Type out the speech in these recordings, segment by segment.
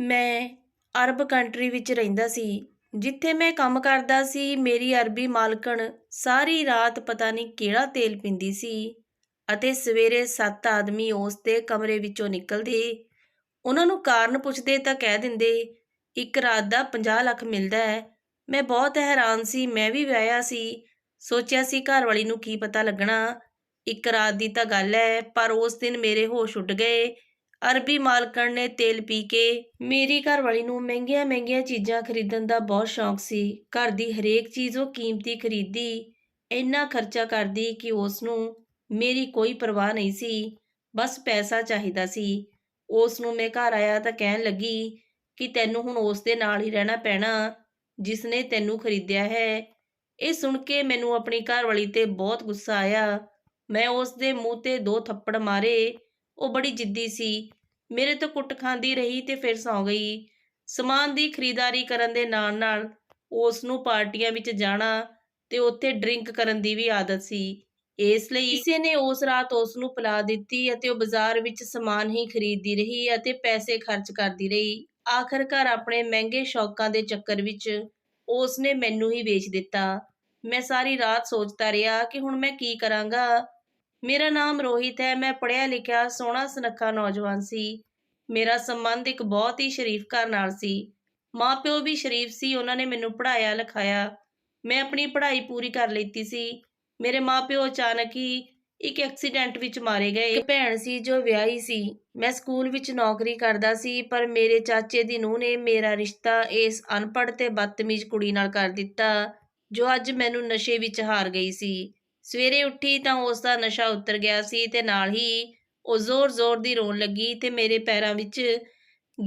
ਮੈਂ ਅਰਬ ਕੰਟਰੀ ਵਿੱਚ ਰਹਿੰਦਾ ਸੀ, ਜਿੱਥੇ ਮੈਂ ਕੰਮ ਕਰਦਾ ਸੀ, ਮੇਰੀ ਅਰਬੀ ਮਾਲਕਣ ਸਾਰੀ ਰਾਤ ਪਤਾ ਨਹੀਂ ਕਿਹੜਾ ਤੇਲ ਪੀਂਦੀ ਸੀ ਅਤੇ ਸਵੇਰੇ ਸੱਤ ਆਦਮੀ ਉਸ ਦੇ ਕਮਰੇ ਵਿੱਚੋਂ ਨਿਕਲਦੇ। ਉਹਨਾਂ ਨੂੰ ਕਾਰਨ ਪੁੱਛਦੇ ਤਾਂ ਕਹਿ ਦਿੰਦੇ, ਇੱਕ ਰਾਤ ਦਾ 50 ਲੱਖ ਮਿਲਦਾ ਹੈ। ਮੈਂ ਬਹੁਤ ਹੈਰਾਨ ਸੀ, ਮੈਂ ਵੀ ਵਿਆਹਿਆ ਸੀ। ਸੋਚਿਆ ਸੀ ਘਰ ਵਾਲੀ ਨੂੰ ਕੀ ਪਤਾ ਲੱਗਣਾ। ਇੱਕ ਰਾਤ ਦੀ ਤਾਂ ਗੱਲ ਹੈ, ਪਰ ਉਸ ਦਿਨ ਮੇਰੇ ਹੋਸ਼ ਉੱਡ ਗਏ। ਅਰਬੀ ਮਾਲਕਣ ਨੇ ਤੇਲ ਪੀ ਕੇ ਮੇਰੀ ਘਰਵਾਲੀ ਨੂੰ ਮਹਿੰਗੀਆਂ ਮਹਿੰਗੀਆਂ ਚੀਜ਼ਾਂ ਖਰੀਦਣ ਦਾ ਬਹੁਤ ਸ਼ੌਂਕ ਸੀ। ਘਰ ਦੀ ਹਰੇਕ ਚੀਜ਼ ਉਹ ਕੀਮਤੀ ਖਰੀਦੀ, ਇੰਨਾ ਖਰਚਾ ਕਰਦੀ ਕਿ ਉਸ ਨੂੰ ਮੇਰੀ ਕੋਈ ਪਰਵਾਹ ਨਹੀਂ ਸੀ, ਬਸ ਪੈਸਾ ਚਾਹੀਦਾ ਸੀ। ਉਸ ਨੂੰ ਮੈਂ ਘਰ ਆਇਆ ਤਾਂ ਕਹਿਣ ਲੱਗੀ ਕਿ ਤੈਨੂੰ ਹੁਣ ਉਸ ਦੇ ਨਾਲ ਹੀ ਰਹਿਣਾ ਪੈਣਾ ਜਿਸ ਨੇ ਤੈਨੂੰ ਖਰੀਦਿਆ ਹੈ। ਇਹ ਸੁਣ ਕੇ ਮੈਨੂੰ ਆਪਣੀ ਘਰਵਾਲੀ ਤੇ ਬਹੁਤ ਗੁੱਸਾ ਆਇਆ। ਮੈਂ ਉਸ ਦੇ ਮੂੰਹ ਤੇ ਦੋ ਥੱਪੜ ਮਾਰੇ ਉਹ ਬੜੀ ਜਿੱਦੀ ਸੀ। ਮੇਰੇ ਤੋਂ ਕੁੱਟ ਖਾਂਦੀ ਰਹੀ ਤੇ ਫਿਰ ਸੌਂ ਗਈ। ਸਮਾਨ ਦੀ ਖਰੀਦਦਾਰੀ ਕਰਨ ਦੇ ਨਾਲ ਨਾਲ ਉਸ ਨੂੰ ਪਾਰਟੀਆਂ ਵਿੱਚ ਜਾਣਾ ਤੇ ਉੱਥੇ ਡਰਿੰਕ ਕਰਨ ਦੀ ਵੀ ਆਦਤ ਸੀ। ਇਸ ਲਈ ਕਿਸੇ ਨੇ ਉਸ ਰਾਤ ਉਸ ਨੂੰ ਪਿਲਾ ਦਿੱਤੀ ਅਤੇ ਉਹ ਬਾਜ਼ਾਰ ਵਿੱਚ ਸਮਾਨ ਹੀ ਖਰੀਦਦੀ ਰਹੀ ਅਤੇ ਪੈਸੇ ਖਰਚ ਕਰਦੀ ਰਹੀ। ਆਖਰਕਾਰ ਆਪਣੇ ਮਹਿੰਗੇ ਸ਼ੌਕਾਂ ਦੇ ਚੱਕਰ ਵਿੱਚ ਉਸ ਨੇ ਮੈਨੂੰ ਹੀ ਵੇਚ ਦਿੱਤਾ। ਮੈਂ ਸਾਰੀ ਰਾਤ ਸੋਚਦਾ ਰਿਹਾ ਕਿ ਹੁਣ ਮੈਂ ਕੀ ਕਰਾਂਗਾ। ਮੇਰਾ ਨਾਮ ਰੋਹਿਤ ਹੈ, ਮੈਂ ਪੜ੍ਹਿਆ ਲਿਖਿਆ ਸੋਹਣਾ ਸੁਨੱਖਾ ਨੌਜਵਾਨ ਸੀ। ਮੇਰਾ ਸੰਬੰਧ ਇੱਕ ਬਹੁਤ ਹੀ ਸ਼ਰੀਫ ਘਰ ਨਾਲ ਸੀ। ਮਾਪਿਓ ਵੀ ਸ਼ਰੀਫ ਸੀ, ਉਹਨਾਂ ਨੇ ਮੈਨੂੰ ਪੜ੍ਹਾਇਆ, ਲਿਖਾਇਆ। ਮੈਂ ਆਪਣੀ ਪੜ੍ਹਾਈ ਪੂਰੀ ਕਰ ਲਈ ਸੀ। ਮੇਰੇ ਮਾਪਿਓ ਅਚਾਨਕ ਹੀ ਇੱਕ ਐਕਸੀਡੈਂਟ ਵਿੱਚ ਮਾਰੇ ਗਏ। ਇੱਕ ਭੈਣ ਸੀ ਜੋ ਵਿਆਹੀ ਸੀ। ਮੈਂ ਸਕੂਲ ਵਿੱਚ ਨੌਕਰੀ ਕਰਦਾ ਸੀ, ਪਰ ਮੇਰੇ ਚਾਚੇ ਦੀ ਨੂੰਹ ਨੇ ਮੇਰਾ ਰਿਸ਼ਤਾ ਇਸ ਅਨਪੜ੍ਹ ਤੇ ਬਦਤਮੀਜ਼ ਕੁੜੀ ਨਾਲ ਕਰ ਦਿੱਤਾ, ਜੋ ਅੱਜ ਮੈਨੂੰ ਨਸ਼ੇ ਵਿੱਚ ਹਾਰ ਗਈ ਸੀ। ਸਵੇਰੇ ਉੱਠੀ ਤਾਂ ਉਸ ਦਾ ਨਸ਼ਾ ਉਤਰ ਗਿਆ ਸੀ ਤੇ ਨਾਲ ਹੀ ਉਹ ਜ਼ੋਰ-ਜ਼ੋਰ ਦੀ ਰੋਣ ਲੱਗੀ ਤੇ ਮੇਰੇ ਪੈਰਾਂ ਵਿੱਚ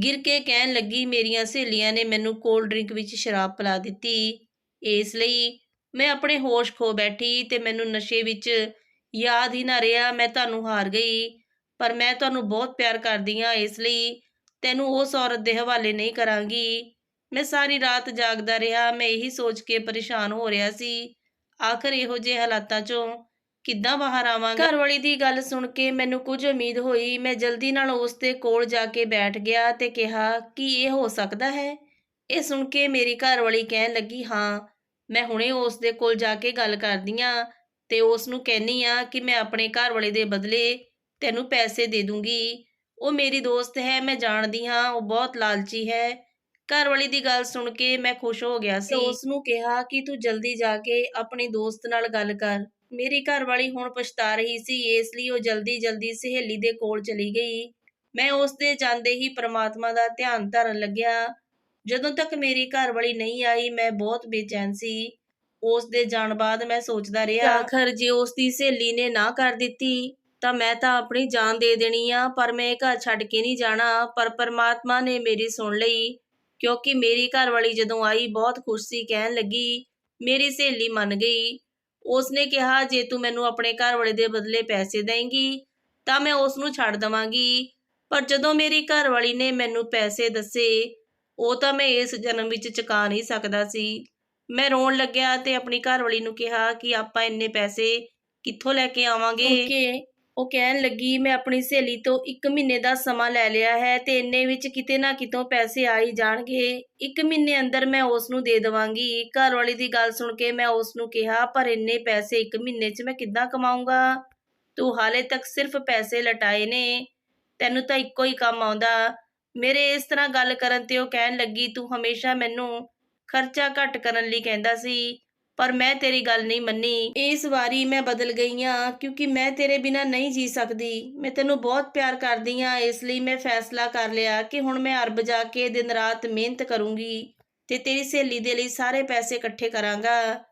ਗਿਰ ਕੇ ਕਹਿਣ ਲੱਗੀ, ਮੇਰੀਆਂ ਸਹੇਲੀਆਂ ਨੇ ਮੈਨੂੰ ਕੋਲਡ ਡਰਿੰਕ ਵਿੱਚ ਸ਼ਰਾਬ ਪਿਲਾ ਦਿੱਤੀ। ਇਸ ਲਈ ਮੈਂ ਆਪਣੇ ਹੋਸ਼ ਖੋ ਬੈਠੀ ਤੇ ਮੈਨੂੰ ਨਸ਼ੇ ਵਿੱਚ ਯਾਦ ਹੀ ਨਾ ਰਿਹਾ। ਮੈਂ ਤੁਹਾਨੂੰ ਹਾਰ ਗਈ, ਪਰ ਮੈਂ ਤੁਹਾਨੂੰ ਬਹੁਤ ਪਿਆਰ ਕਰਦੀ ਹਾਂ। ਇਸ ਲਈ ਤੈਨੂੰ ਉਸ ਔਰਤ ਦੇ ਹਵਾਲੇ ਨਹੀਂ ਕਰਾਂਗੀ। ਮੈਂ ਸਾਰੀ ਰਾਤ ਜਾਗਦਾ ਰਿਹਾ। ਮੈਂ ਇਹੀ ਸੋਚ ਕੇ ਪਰੇਸ਼ਾਨ ਹੋ ਰਿਹਾ ਸੀ ਆਖਰ ਇਹੋ ਜਿਹੇ ਹਾਲਾਤਾਂ ਚੋਂ ਕਿੱਦਾਂ ਬਾਹਰ ਆਵਾਂਗਾ? ਘਰਵਾਲੀ ਦੀ ਗੱਲ ਸੁਣ ਕੇ ਮੈਨੂੰ ਕੁਝ ਉਮੀਦ ਹੋਈ। ਮੈਂ ਜਲਦੀ ਨਾਲ ਉਸ ਦੇ ਕੋਲ ਜਾ ਕੇ ਬੈਠ ਗਿਆ ਤੇ ਕਿਹਾ, ਕਿ ਇਹ ਹੋ ਸਕਦਾ ਹੈ? ਇਹ ਸੁਣ ਕੇ ਮੇਰੀ ਘਰਵਾਲੀ ਕਹਿਣ ਲੱਗੀ, ਹਾਂ, ਮੈਂ ਹੁਣੇ ਉਸ ਦੇ ਕੋਲ ਜਾ ਕੇ ਗੱਲ ਕਰਦੀ ਆਂ ਤੇ ਉਸ ਨੂੰ ਕਹਿਨੀ ਆ ਕਿ ਮੈਂ ਆਪਣੇ ਘਰਵਾਲੇ ਦੇ ਬਦਲੇ ਤੈਨੂੰ ਪੈਸੇ ਦੇ ਦੂੰਗੀ। ਉਹ ਮੇਰੀ ਦੋਸਤ ਹੈ, ਮੈਂ ਜਾਣਦੀ ਹਾਂ ਉਹ ਬਹੁਤ ਲਾਲਚੀ ਹੈ। ਘਰਵਾਲੀ ਦੀ ਗੱਲ ਸੁਣ ਕੇ ਮੈਂ ਖੁਸ਼ ਹੋ ਗਿਆ ਸੀ। ਉਸ ਨੂੰ ਕਿਹਾ ਕਿ ਤੂੰ ਜਲਦੀ ਜਾ ਕੇ ਆਪਣੀ ਦੋਸਤ ਨਾਲ ਗੱਲ ਕਰ। ਮੇਰੀ ਘਰਵਾਲੀ ਹੁਣ ਪਛਤਾ ਰਹੀ ਸੀ ਇਸ ਲਈ ਉਹ ਜਲਦੀ-ਜਲਦੀ ਸਹੇਲੀ ਦੇ ਕੋਲ ਚਲੀ ਗਈ। ਮੈਂ ਉਸ ਦੇ ਜਾਂਦੇ ਹੀ ਪ੍ਰਮਾਤਮਾ ਦਾ ਧਿਆਨ ਧਰਨ ਲੱਗਿਆ। ਜਦੋਂ ਤੱਕ ਮੇਰੀ ਘਰਵਾਲੀ ਨਹੀਂ ਆਈ ਮੈਂ ਬਹੁਤ ਬੇਚੈਨ ਸੀ। ਉਸ ਦੇ ਜਾਣ ਬਾਅਦ ਮੈਂ ਸੋਚਦਾ ਰਿਹਾ ਆਖਰ ਜੇ ਉਸ ਦੀ ਸਹੇਲੀ ਨੇ ਨਾ ਕਰ ਦਿੱਤੀ ਤਾਂ ਮੈਂ ਤਾਂ ਆਪਣੀ ਜਾਨ ਦੇ ਦੇਣੀ ਆ ਪਰ ਮੈਂ ਇਹ ਘਰ ਛੱਡ ਕੇ ਨਹੀਂ ਜਾਣਾ। ਪਰ ਪਰਮਾਤਮਾ ਨੇ ਮੇਰੀ ਸੁਣ ਲਈ। ਕਿਉਂਕਿ ਮੇਰੀ ਘਰਵਾਲੀ ਜਦੋਂ ਆਈ, ਬਹੁਤ ਖੁਸ਼ ਸੀ, ਕਹਿਣ ਲੱਗੀ, ਮੇਰੀ ਸਹੇਲੀ ਮੰਨ ਗਈ। ਉਸ ਕਿਹਾ, ਜੇ ਤੂੰ ਮੈਨੂੰ ਆਪਣੇ ਘਰਵਾਲੇ ਦੇ ਬਦਲੇ ਪੈਸੇ ਦੇਂਗੀ, ਤਾਂ ਮੈਂ ਉਸ ਨੂੰ ਛੱਡ ਦਵਾਂਗੀ। ਪਰ ਜਦੋਂ ਮੇਰੀ ਘਰਵਾਲੀ ਨੇ ਮੈਨੂੰ ਪੈਸੇ ਦੱਸੇ, ਉਹ ਤਾਂ ਮੈਂ ਇਸ ਜਨਮ ਵਿੱਚ ਚੁਕਾ ਨਹੀਂ ਸਕਦਾ ਸੀ। ਮੈਂ ਰੋਣ ਲੱਗਿਆ ਤੇ ਆਪਣੀ ਘਰਵਾਲੀ ਨੂੰ ਕਿਹਾ ਕਿ ਆਪਾਂ ਇੰਨੇ ਪੈਸੇ ਕਿੱਥੋਂ ਲੈ ਕੇ ਆਵਾਂਗੇ? ਉਹ ਕਹਿਣ ਲੱਗੀ, ਮੈਂ ਆਪਣੀ ਸਹੇਲੀ ਤੋਂ 1 ਮਹੀਨੇ ਦਾ ਸਮਾਂ ਲੈ ਲਿਆ ਹੈ ਤੇ ਇੰਨੇ ਵਿੱਚ ਕਿਤੇ ਨਾ ਕਿਤੋਂ ਪੈਸੇ ਆ ਹੀ ਜਾਣਗੇ। 1 ਮਹੀਨੇ ਅੰਦਰ ਮੈਂ ਉਸ ਨੂੰ ਦੇ ਦੇਵਾਂਗੀ। ਘਰ ਵਾਲੀ ਦੀ ਗੱਲ ਸੁਣ ਕੇ ਮੈਂ ਉਸ ਨੂੰ ਕਿਹਾ, ਪਰ ਇੰਨੇ ਪੈਸੇ 1 ਮਹੀਨੇ 'ਚ ਮੈਂ ਕਿੱਦਾਂ ਕਮਾਉਂਗਾ ਤੂੰ ਹਾਲੇ ਤੱਕ ਸਿਰਫ ਪੈਸੇ ਲਟਾਏ ਨੇ। ਤੈਨੂੰ ਤਾਂ ਇੱਕੋ ਹੀ ਕੰਮ ਆਉਂਦਾ। ਮੇਰੇ ਇਸ ਤਰ੍ਹਾਂ ਗੱਲ ਕਰਨ ਤੇ ਉਹ ਕਹਿਣ ਲੱਗੀ, ਤੂੰ ਹਮੇਸ਼ਾ ਮੈਨੂੰ ਖਰਚਾ ਘੱਟ ਕਰਨ ਲਈ ਕਹਿੰਦਾ ਸੀ। ਪਰ ਮੈਂ ਤੇਰੀ ਗੱਲ ਨਹੀਂ ਮੰਨੀ। ਇਸ ਵਾਰੀ ਮੈਂ ਬਦਲ ਗਈ ਆ, ਕਿਉਂਕਿ ਮੈਂ ਤੇਰੇ ਬਿਨਾ ਨਹੀਂ ਜੀ ਸਕਦੀ। ਮੈਂ ਤੈਨੂੰ ਬਹੁਤ ਪਿਆਰ ਕਰਦੀ ਆ, ਇਸ ਲਈ ਮੈਂ ਫੈਸਲਾ ਕਰ ਲਿਆ ਕਿ ਹੁਣ ਮੈਂ ਅਰਬ ਜਾ ਕੇ ਦਿਨ ਰਾਤ ਮਿਹਨਤ ਕਰੂੰਗੀ ਤੇ ਤੇਰੀ ਸਹੇਲੀ ਦੇ ਲਈ ਸਾਰੇ ਪੈਸੇ ਇਕੱਠੇ ਕਰਾਂਗਾ।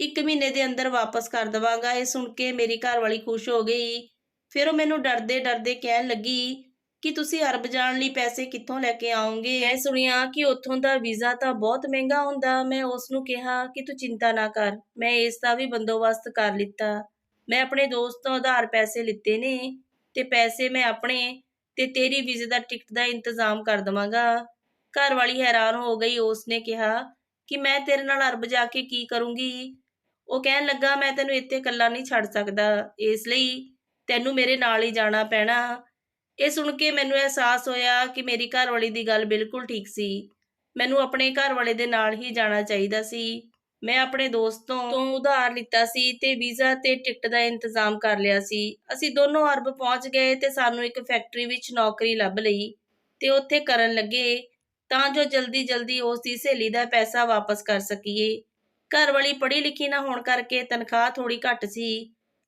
ਇੱਕ ਮਹੀਨੇ ਦੇ ਅੰਦਰ ਵਾਪਸ ਕਰ ਦਵਾਂਗਾ। ਇਹ ਸੁਣ ਕੇ ਮੇਰੀ ਘਰ ਵਾਲੀ ਖੁਸ਼ ਹੋ ਗਈ। ਫਿਰ ਉਹ ਮੈਨੂੰ ਡਰਦੇ ਡਰਦੇ ਕਹਿਣ ਲੱਗੀ ਕਿ ਤੁਸੀਂ ਅਰਬ ਜਾਣ ਲਈ ਪੈਸੇ ਕਿੱਥੋਂ ਲੈ ਕੇ ਆਉਂਗੇ ਮੈਂ ਸੁਣਿਆ ਕਿ ਉੱਥੋਂ ਦਾ ਵੀਜ਼ਾ ਤਾਂ ਬਹੁਤ ਮਹਿੰਗਾ ਹੁੰਦਾ। ਮੈਂ ਉਸ ਨੂੰ ਕਿਹਾ ਕਿ ਤੂੰ ਚਿੰਤਾ ਨਾ ਕਰ। ਮੈਂ ਇਸ ਦਾ ਵੀ ਬੰਦੋਬਸਤ ਕਰ ਲਿੱਤਾ। ਮੈਂ ਆਪਣੇ ਦੋਸਤ ਤੋਂ ਉਧਾਰ ਪੈਸੇ ਲਿੱਤੇ ਨੇ ਤੇ ਪੈਸੇ ਮੈਂ ਆਪਣੇ ਤੇ ਤੇਰੀ ਵੀਜ਼ੇ ਦਾ ਟਿਕਟ ਦਾ ਇੰਤਜ਼ਾਮ ਕਰ ਦਵਾਂਗਾ। ਘਰ ਵਾਲੀ ਹੈਰਾਨ ਹੋ ਗਈ। ਉਸ ਨੇ ਕਿਹਾ ਕਿ ਮੈਂ ਤੇਰੇ ਨਾਲ ਅਰਬ ਜਾ ਕੇ ਕੀ ਕਰੂੰਗੀ? ਉਹ ਕਹਿਣ ਲੱਗਾ, ਮੈਂ ਤੈਨੂੰ ਇੱਥੇ ਇਕੱਲਾ ਨਹੀਂ ਛੱਡ ਸਕਦਾ। ਇਸ ਲਈ ਤੈਨੂੰ ਮੇਰੇ ਨਾਲ ਹੀ ਜਾਣਾ ਪੈਣਾ। ਇਹ ਸੁਣ ਕੇ ਮੈਨੂੰ ਅਹਿਸਾਸ ਹੋਇਆ ਕਿ ਮੇਰੀ ਘਰਵਾਲੀ ਦੀ ਗੱਲ ਬਿਲਕੁਲ ਠੀਕ ਸੀ। ਮੈਨੂੰ ਆਪਣੇ ਘਰਵਾਲੇ ਦੇ ਨਾਲ ਹੀ ਜਾਣਾ ਚਾਹੀਦਾ ਸੀ। ਮੈਂ ਆਪਣੇ ਦੋਸਤੋਂ ਤੋਂ ਉਧਾਰ ਲਿੱਤਾ ਸੀ ਤੇ ਵੀਜ਼ਾ ਤੇ ਟਿਕਟ ਦਾ ਇੰਤਜ਼ਾਮ ਕਰ ਲਿਆ ਸੀ। ਅਸੀਂ ਦੋਨੋਂ ਅਰਬ ਪਹੁੰਚ ਗਏ ਤੇ ਸਾਨੂੰ ਇੱਕ ਫੈਕਟਰੀ ਵਿੱਚ ਨੌਕਰੀ ਲੱਭ ਲਈ ਤੇ ਉੱਥੇ ਕਰਨ ਲੱਗੇ ਤਾਂ ਜੋ ਜਲਦੀ ਜਲਦੀ ਉਸ ਦੀ ਸਹੇਲੀ ਦਾ ਪੈਸਾ ਵਾਪਸ ਕਰ ਸਕੀਏ। ਘਰ ਵਾਲੀ ਪੜ੍ਹੀ ਲਿਖੀ ਨਾ ਹੋਣ ਕਰਕੇ ਤਨਖਾਹ ਥੋੜੀ ਘੱਟ ਸੀ।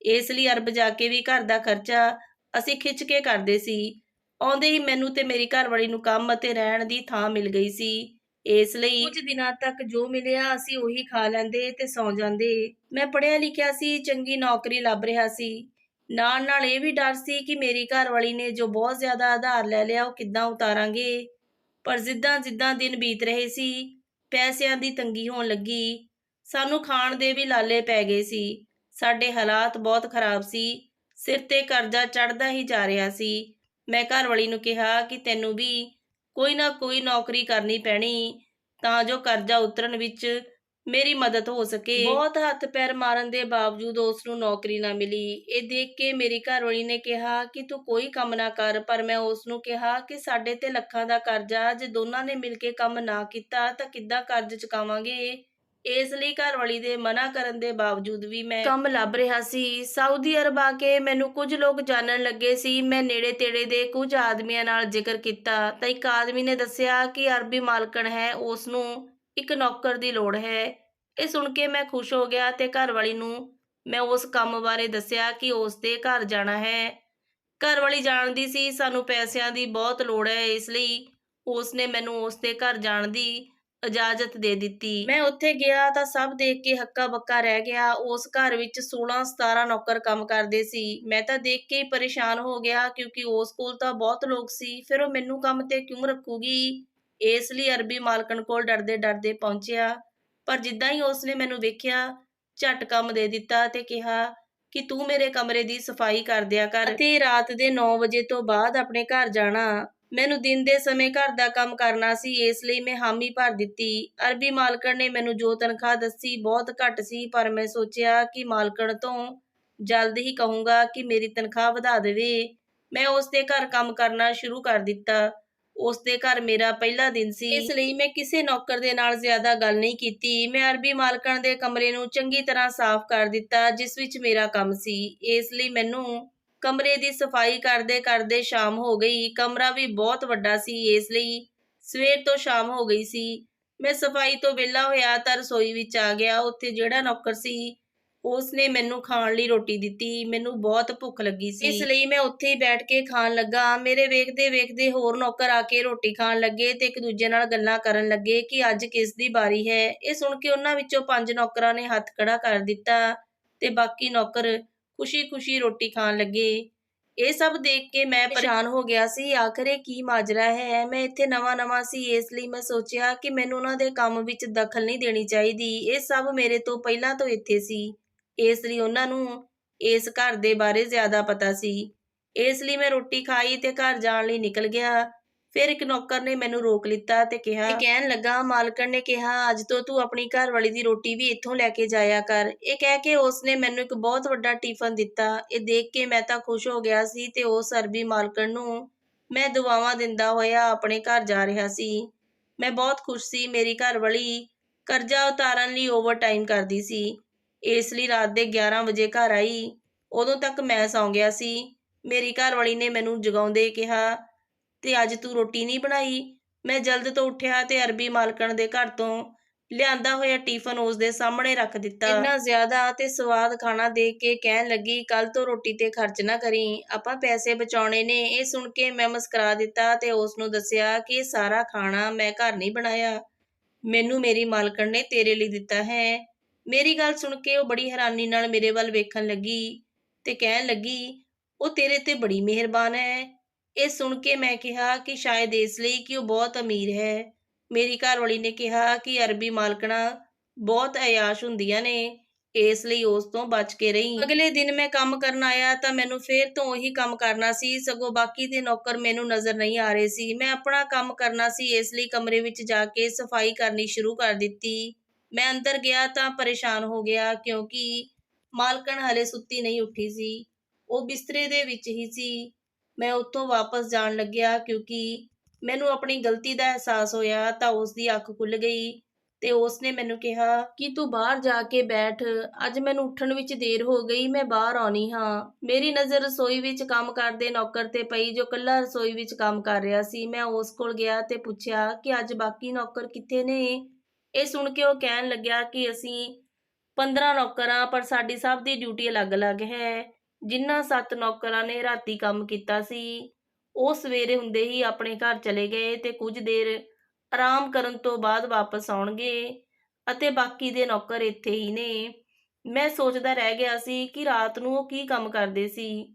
ਇਸ ਲਈ ਅਰਬ ਜਾ ਕੇ ਵੀ ਘਰ ਦਾ ਖਰਚਾ ਅਸੀਂ ਖਿੱਚ ਕੇ ਕਰਦੇ ਸੀ। ਆਉਂਦੇ ਹੀ ਮੈਨੂੰ ਤੇ ਮੇਰੀ ਘਰਵਾਲੀ ਨੂੰ ਕੰਮ ਅਤੇ ਰਹਿਣ ਦੀ ਥਾਂ ਮਿਲ ਗਈ ਸੀ। ਇਸ ਲਈ ਕੁਝ ਦਿਨਾਂ ਤੱਕ ਜੋ ਮਿਲਿਆ ਅਸੀਂ ਉਹੀ ਖਾ ਲੈਂਦੇ ਤੇ ਸੌਂ ਜਾਂਦੇ। ਮੈਂ ਪੜ੍ਹਿਆ ਲਿਖਿਆ ਸੀ, ਚੰਗੀ ਨੌਕਰੀ ਲੱਭ ਰਿਹਾ ਸੀ। ਨਾਲ ਨਾਲ ਇਹ ਵੀ ਡਰ ਸੀ ਕਿ ਮੇਰੀ ਘਰਵਾਲੀ ਨੇ ਜੋ ਬਹੁਤ ਜ਼ਿਆਦਾ ਆਧਾਰ ਲੈ ਲਿਆ ਉਹ ਕਿੱਦਾਂ ਉਤਾਰਾਂਗੇ। ਪਰ ਜਿੱਦਾਂ ਜਿੱਦਾਂ ਦਿਨ ਬੀਤ ਰਹੇ ਸੀ, ਪੈਸਿਆਂ ਦੀ ਤੰਗੀ ਹੋਣ ਲੱਗੀ। ਸਾਨੂੰ ਖਾਣ ਦੇ ਵੀ ਲਾਲੇ ਪੈ ਗਏ ਸੀ। ਸਾਡੇ ਹਾਲਾਤ ਬਹੁਤ ਖਰਾਬ ਸੀ। ਸਿਰ ਤੇ ਕਰਜ਼ਾ ਚੜਦਾ ਹੀ ਜਾ ਰਿਹਾ ਸੀ। ਮੈਂ ਘਰਵਾਲੀ ਨੂੰ ਕਿਹਾ ਕਿ ਤੈਨੂੰ ਵੀ ਕੋਈ ਨਾ ਕੋਈ ਨੌਕਰੀ ਕਰਨੀ ਪੈਣੀ, ਤਾਂ ਜੋ ਕਰਜ਼ਾ ਉਤਰਨ ਵਿੱਚ ਮੇਰੀ ਮਦਦ ਹੋ ਸਕੇ। ਬਹੁਤ ਹੱਥ ਪੈਰ ਮਾਰਨ ਦੇ ਬਾਵਜੂਦ ਉਸ ਨੂੰ ਨੌਕਰੀ ਨਾ ਮਿਲੀ। ਇਹ ਦੇਖ ਕੇ ਮੇਰੀ ਘਰਵਾਲੀ ਨੇ ਕਿਹਾ ਕਿ ਤੂੰ ਕੋਈ ਕੰਮ ਨਾ ਕਰ, ਪਰ ਮੈਂ ਉਸ ਨੂੰ ਕਿਹਾ ਕਿ ਸਾਡੇ ਤੇ ਲੱਖਾਂ ਦਾ ਕਰਜ਼ਾ, ਜੇ ਦੋਨਾਂ ਨੇ ਮਿਲ ਕੇ ਕੰਮ ਨਾ ਕੀਤਾ, ਤਾਂ ਕਿੱਦਾਂ ਕਰਜ਼ ਚੁਕਾਵਾਂਗੇ? ਇਸ ਲਈ ਘਰਵਾਲੀ ਦੇ ਮਨਾ ਕਰਨ ਦੇ ਬਾਵਜੂਦ ਵੀ ਮੈਂ ਕੰਮ ਲੱਭ ਰਿਹਾ ਸੀ। ਸਾਊਦੀ ਅਰਬ ਆ ਕੇ ਮੈਨੂੰ ਕੁਝ ਲੋਕ ਜਾਣਨ ਲੱਗੇ ਸੀ। ਮੈਂ ਨੇੜੇ ਤੇੜੇ ਦੇ ਕੁਝ ਆਦਮੀਆਂ ਨਾਲ ਜ਼ਿਕਰ ਕੀਤਾ। ਤਾਂ ਇੱਕ ਆਦਮੀ ਨੇ ਦੱਸਿਆ ਕਿ ਅਰਬੀ ਮਾਲਕਣ ਹੈ। ਉਸ ਨੂੰ ਇੱਕ ਨੌਕਰ ਦੀ ਲੋੜ ਹੈ। ਇਹ ਸੁਣ ਕੇ ਮੈਂ ਖੁਸ਼ ਹੋ ਗਿਆ ਤੇ ਘਰਵਾਲੀ ਨੂੰ ਮੈਂ ਉਸ ਕੰਮ ਬਾਰੇ ਦੱਸਿਆ ਕਿ ਉਸ ਦੇ ਘਰ ਜਾਣਾ ਹੈ। ਘਰਵਾਲੀ ਜਾਣਦੀ ਸੀ, ਸਾਨੂੰ ਪੈਸਿਆਂ ਦੀ ਬਹੁਤ ਲੋੜ ਹੈ। ਇਸ ਲਈ ਉਸ ਨੇ ਮੈਨੂੰ ਉਸ ਦੇ ਘਰ ਜਾਣ ਦੀ ਇਜਾਜ਼ਤ ਦੇ ਦਿੱਤੀ। ਮੈਂ ਉੱਥੇ ਗਿਆ ਤਾਂ ਸਭ ਦੇਖ ਕੇ ਹੱਕਾ ਬੱਕਾ ਰਹਿ ਗਿਆ। ਉਸ ਘਰ ਵਿੱਚ 16 17 ਨੌਕਰ ਕੰਮ ਕਰਦੇ ਸੀ। ਮੈਂ ਤਾਂ ਦੇਖ ਕੇ ਹੀ ਪਰੇਸ਼ਾਨ ਹੋ ਗਿਆ ਕਿਉਂਕਿ ਉਸ ਕੋਲ ਤਾਂ ਬਹੁਤ ਲੋਕ ਸੀ। ਫਿਰ ਉਹ ਮੈਨੂੰ ਕੰਮ ਤੇ ਕਿਉਂ ਰੱਖੂਗੀ? ਇਸ ਲਈ ਅਰਬੀ ਮਾਲਕਣ ਕੋਲ ਡਰਦੇ ਡਰਦੇ ਪਹੁੰਚਿਆ। ਪਰ ਜਿੱਦਾਂ ਹੀ ਉਸ ਨੇ ਮੈਨੂੰ ਵੇਖਿਆ ਝਟ ਕੰਮ ਦੇ ਦਿੱਤਾ ਤੇ ਕਿਹਾ ਕਿ ਤੂੰ ਮੇਰੇ ਕਮਰੇ ਦੀ ਸਫ਼ਾਈ ਕਰ ਦਿਆ ਕਰ। ਤੇ ਰਾਤ ਦੇ 9 ਵਜੇ ਤੋਂ ਬਾਅਦ ਆਪਣੇ ਘਰ ਜਾਣਾ। ਮੈਨੂੰ ਦਿਨ ਦੇ ਸਮੇਂ ਘਰ ਦਾ ਕੰਮ ਕਰਨਾ ਸੀ, ਇਸ ਲਈ ਮੈਂ ਹਾਮੀ ਭਰ ਦਿੱਤੀ। ਅਰਬੀ ਮਾਲਕਣ ਨੇ ਮੈਨੂੰ ਜੋ ਤਨਖਾਹ ਦੱਸੀ, ਬਹੁਤ ਘੱਟ ਸੀ, ਪਰ ਮੈਂ ਸੋਚਿਆ ਕਿ ਮਾਲਕਣ ਤੋਂ ਜਲਦ ਹੀ ਕਹੂੰਗਾ ਕਿ ਮੇਰੀ ਤਨਖਾਹ ਵਧਾ ਦੇਵੇ। ਮੈਂ ਉਸ ਦੇ ਘਰ ਕੰਮ ਕਰਨਾ ਸ਼ੁਰੂ ਕਰ ਦਿੱਤਾ। ਉਸ ਦੇ ਘਰ ਮੇਰਾ ਪਹਿਲਾ ਦਿਨ ਸੀ। ਇਸ ਲਈ ਮੈਂ ਕਿਸੇ ਨੌਕਰ ਦੇ ਨਾਲ ਜ਼ਿਆਦਾ ਗੱਲ ਨਹੀਂ ਕੀਤੀ। ਮੈਂ ਅਰਬੀ ਮਾਲਕਣ ਦੇ ਕਮਰੇ ਨੂੰ ਚੰਗੀ ਤਰ੍ਹਾਂ ਸਾਫ਼ ਕਰ ਦਿੱਤਾ, ਜਿਸ ਵਿੱਚ ਮੇਰਾ ਕੰਮ ਸੀ। ਇਸ ਲਈ ਮੈਨੂੰ ਕਮਰੇ ਦੀ ਸਫ਼ਾਈ ਕਰਦੇ ਕਰਦੇ ਸ਼ਾਮ ਹੋ ਗਈ। ਕਮਰਾ ਵੀ ਬਹੁਤ ਵੱਡਾ ਸੀ, ਇਸ ਲਈ ਸਵੇਰ ਤੋਂ ਸ਼ਾਮ ਹੋ ਗਈ ਸੀ। ਮੈਂ ਸਫ਼ਾਈ ਤੋਂ ਵਿਹਲਾ ਹੋਇਆ ਤਾਂ ਰਸੋਈ ਵਿੱਚ ਆ ਗਿਆ। ਉੱਥੇ ਜਿਹੜਾ ਨੌਕਰ ਸੀ ਉਸ ਨੇ ਮੈਨੂੰ ਖਾਣ ਲਈ ਰੋਟੀ ਦਿੱਤੀ। ਮੈਨੂੰ ਬਹੁਤ ਭੁੱਖ ਲੱਗੀ ਸੀ। ਇਸ ਲਈ ਮੈਂ ਉੱਥੇ ਹੀ ਬੈਠ ਕੇ ਖਾਣ ਲੱਗਾ। ਮੇਰੇ ਵੇਖਦੇ ਵੇਖਦੇ ਹੋਰ ਨੌਕਰ ਆ ਕੇ ਰੋਟੀ ਖਾਣ ਲੱਗੇ ਤੇ ਇੱਕ ਦੂਜੇ ਨਾਲ ਗੱਲਾਂ ਕਰਨ ਲੱਗੇ ਕਿ ਅੱਜ ਕਿਸ ਦੀ ਵਾਰੀ ਹੈ। ਇਹ ਸੁਣ ਕੇ ਉਹਨਾਂ ਵਿੱਚੋਂ ਪੰਜ ਨੌਕਰਾਂ ਨੇ ਹੱਥ ਖੜਾ ਕਰ ਦਿੱਤਾ ਤੇ ਬਾਕੀ ਨੌਕਰ ਖੁਸ਼ੀ-ਖੁਸ਼ੀ ਰੋਟੀ ਖਾਣ ਲੱਗੇ। ਇਹ ਸਭ ਦੇਖ ਕੇ ਮੈਂ ਪਰੇਸ਼ਾਨ ਹੋ ਗਿਆ ਸੀ। ਆਖਰ ਇਹ ਕੀ ਮਾਜਰਾ ਹੈ? ਮੈਂ ਇੱਥੇ ਨਵਾਂ-ਨਵਾਂ ਸੀ ਇਸ ਲਈ ਮੈਂ ਸੋਚਿਆ ਕਿ ਮੈਨੂੰ ਉਹਨਾਂ ਦੇ ਕੰਮ ਵਿੱਚ ਦਖਲ ਨਹੀਂ ਦੇਣੀ ਚਾਹੀਦੀ। ਇਹ ਸਭ ਮੇਰੇ ਤੋਂ ਪਹਿਲਾਂ ਤੋਂ ਇੱਥੇ ਸੀ। ਇਸ ਲਈ ਉਹਨਾਂ ਨੂੰ ਇਸ ਘਰ ਦੇ ਬਾਰੇ ਜ਼ਿਆਦਾ ਪਤਾ ਸੀ। ਇਸ ਲਈ ਮੈਂ ਰੋਟੀ ਖਾਈ ਤੇ ਘਰ ਜਾਣ ਲਈ ਨਿਕਲ ਗਿਆ। ਫਿਰ ਇੱਕ ਨੌਕਰ ਨੇ ਮੈਨੂੰ ਰੋਕ ਲਿੱਤਾ ਤੇ ਕਿਹਾ ਇਹ ਕਹਿਣ ਲੱਗਾ, ਮਾਲਕਣ ਨੇ ਕਿਹਾ, ਅੱਜ ਤੋਂ ਤੂੰ ਆਪਣੀ ਘਰ ਵਾਲੀ ਦੀ ਰੋਟੀ ਵੀ ਇੱਥੋਂ ਲੈ ਕੇ ਜਾਇਆ ਕਰ। ਇਹ ਕਹਿ ਕੇ ਉਸ ਨੇ ਮੈਨੂੰ ਇੱਕ ਬਹੁਤ ਵੱਡਾ ਟਿਫਨ ਦਿੱਤਾ। ਇਹ ਦੇਖ ਕੇ ਮੈਂ ਤਾਂ ਖੁਸ਼ ਹੋ ਗਿਆ ਸੀ ਤੇ ਉਹ ਸਰਬੀ ਮਾਲਕਣ ਨੂੰ ਮੈਂ ਦੁਆਵਾਂ ਦਿੰਦਾ ਹੋਇਆ ਆਪਣੇ ਘਰ ਜਾ ਰਿਹਾ ਸੀ। ਮੈਂ ਬਹੁਤ ਖੁਸ਼ ਸੀ, ਮੇਰੀ ਘਰ ਵਾਲੀ ਕਰਜ਼ਾ ਉਤਾਰਨ ਲਈ ਓਵਰਟਾਈਮ ਕਰਦੀ ਸੀ। ਇਸ ਲਈ ਰਾਤ ਦੇ 11 ਵਜੇ ਘਰ ਆਈ। ਉਦੋਂ ਤੱਕ ਮੈਂ ਸੌਂ ਗਿਆ ਸੀ। ਮੇਰੀ ਘਰ ਵਾਲੀ ਨੇ ਮੈਨੂੰ ਜਗਾਉਂਦੇ ਕਿਹਾ ਤੇ ਅੱਜ ਤੂੰ ਰੋਟੀ ਨਹੀਂ ਬਣਾਈ। ਮੈਂ ਜਲਦ ਤੋਂ ਉੱਠਿਆ ਤੇ ਅਰਬੀ ਮਾਲਕਣ ਦੇ ਘਰ ਤੋਂ ਲਿਆਂਦਾ ਹੋਇਆ ਟਿਫਨ ਉਸ ਦੇ ਸਾਹਮਣੇ ਰੱਖ ਦਿੱਤਾ। ਇੰਨਾ ਜ਼ਿਆਦਾ ਤੇ ਸਵਾਦ ਖਾਣਾ ਦੇਖ ਕੇ ਕਹਿਣ ਲੱਗੀ ਕੱਲ ਤੋਂ ਰੋਟੀ ਤੇ ਖਰਚ ਨਾ ਕਰੀ। ਆਪਾਂ ਪੈਸੇ ਬਚਾਉਣੇ ਨੇ। ਇਹ ਸੁਣ ਕੇ ਮੈਂ ਮੁਸਕਰਾ ਦਿੱਤਾ ਤੇ ਉਸ ਨੂੰ ਦੱਸਿਆ ਕਿ ਇਹ ਸਾਰਾ ਖਾਣਾ ਮੈਂ ਘਰ ਨਹੀਂ ਬਣਾਇਆ। ਮੈਨੂੰ ਮੇਰੀ ਮਾਲਕਣ ਨੇ ਤੇਰੇ ਲਈ ਦਿੱਤਾ ਹੈ। ਮੇਰੀ ਗੱਲ ਸੁਣ ਕੇ ਉਹ ਬੜੀ ਹੈਰਾਨੀ ਨਾਲ ਮੇਰੇ ਵੱਲ ਵੇਖਣ ਲੱਗੀ ਤੇ ਕਹਿਣ ਲੱਗੀ, ਉਹ ਤੇਰੇ ਤੇ ਬੜੀ ਮਿਹਰਬਾਨ ਹੈ। ਇਹ ਸੁਣ ਕੇ ਮੈਂ ਕਿਹਾ ਕਿ ਸ਼ਾਇਦ ਇਸ ਲਈ ਕਿ ਉਹ ਬਹੁਤ ਅਮੀਰ ਹੈ। ਮੇਰੀ ਘਰਵਾਲੀ ਨੇ ਕਿਹਾ ਕਿ ਅਰਬੀ ਮਾਲਕਣਾ ਬਹੁਤ ਅਯਾਸ਼ ਹੁੰਦੀਆਂ ਨੇ। ਇਸ ਲਈ ਉਸ ਤੋਂ ਬਚ ਕੇ ਰਹੀ। ਅਗਲੇ ਦਿਨ ਮੈਂ ਕੰਮ ਕਰਨ ਆਇਆ ਤਾਂ ਮੈਨੂੰ ਫੇਰ ਤੋਂ ਉਹੀ ਕੰਮ ਕਰਨਾ ਸੀ। ਸਗੋਂ ਬਾਕੀ ਦੇ ਨੌਕਰ ਮੈਨੂੰ ਨਜ਼ਰ ਨਹੀਂ ਆ ਰਹੇ ਸੀ। ਮੈਂ ਆਪਣਾ ਕੰਮ ਕਰਨਾ ਸੀ। ਇਸ ਲਈ ਕਮਰੇ ਵਿੱਚ ਜਾ ਕੇ ਸਫ਼ਾਈ ਕਰਨੀ ਸ਼ੁਰੂ ਕਰ ਦਿੱਤੀ। ਮੈਂ ਅੰਦਰ ਗਿਆ ਤਾਂ ਪਰੇਸ਼ਾਨ ਹੋ ਗਿਆ ਕਿਉਂਕਿ ਮਾਲਕਣ ਹਲੇ ਸੁੱਤੀ ਨਹੀਂ ਉੱਠੀ ਸੀ। ਉਹ ਬਿਸਤਰੇ ਦੇ ਵਿੱਚ ਹੀ ਸੀ। ਮੈਂ ਉੱਥੋਂ ਵਾਪਸ ਜਾਣ ਲੱਗਿਆ ਕਿਉਂਕਿ ਮੈਨੂੰ ਆਪਣੀ ਗਲਤੀ ਦਾ ਅਹਿਸਾਸ ਹੋਇਆ ਤਾਂ ਉਸ ਦੀ ਅੱਖ ਖੁੱਲ ਗਈ ਤੇ ਉਸ ਨੇ ਮੈਨੂੰ ਕਿਹਾ ਕਿ ਤੂੰ ਬਾਹਰ ਜਾ ਕੇ ਬੈਠ, ਅੱਜ ਮੈਨੂੰ ਉੱਠਣ ਵਿੱਚ ਦੇਰ ਹੋ ਗਈ, ਮੈਂ ਬਾਹਰ ਆਉਣੀ ਹਾਂ। ਮੇਰੀ ਨਜ਼ਰ ਰਸੋਈ ਵਿੱਚ ਕੰਮ ਕਰਦੇ ਨੌਕਰ ਤੇ ਪਈ ਜੋ ਕੱਲਾ ਰਸੋਈ ਵਿੱਚ ਕੰਮ ਕਰ ਰਿਹਾ ਸੀ, ਮੈਂ ਉਸ ਕੋਲ ਗਿਆ ਤੇ ਪੁੱਛਿਆ ਕਿ ਅੱਜ ਬਾਕੀ ਨੌਕਰ ਕਿੱਥੇ ਨੇ? ਇਹ ਸੁਣ ਕੇ ਉਹ ਕਹਿਣ ਲੱਗਿਆ ਕਿ ਅਸੀਂ 15 ਨੌਕਰਾਂ, ਪਰ ਸਾਡੀ ਸਭ ਦੀ ਡਿਊਟੀ ਅਲੱਗ-ਅਲੱਗ ਹੈ। ਜਿਨ੍ਹਾਂ ਸੱਤ ਨੌਕਰਾਂ ਨੇ ਰਾਤੀ ਕੰਮ ਕੀਤਾ ਸੀ, ਉਹ ਸਵੇਰੇ ਹੁੰਦੇ ਹੀ ਆਪਣੇ ਘਰ ਚਲੇ ਗਏ ਤੇ ਕੁਝ ਦੇਰ ਆਰਾਮ ਕਰਨ ਤੋਂ ਬਾਅਦ ਵਾਪਸ ਆਉਣਗੇ ਅਤੇ ਬਾਕੀ ਦੇ ਨੌਕਰ ਇੱਥੇ ਹੀ ਨੇ। ਮੈਂ ਸੋਚਦਾ ਰਹਿ ਗਿਆ ਸੀ ਕਿ ਰਾਤ ਨੂੰ ਉਹ ਕੀ ਕੰਮ ਕਰਦੇ ਸੀ।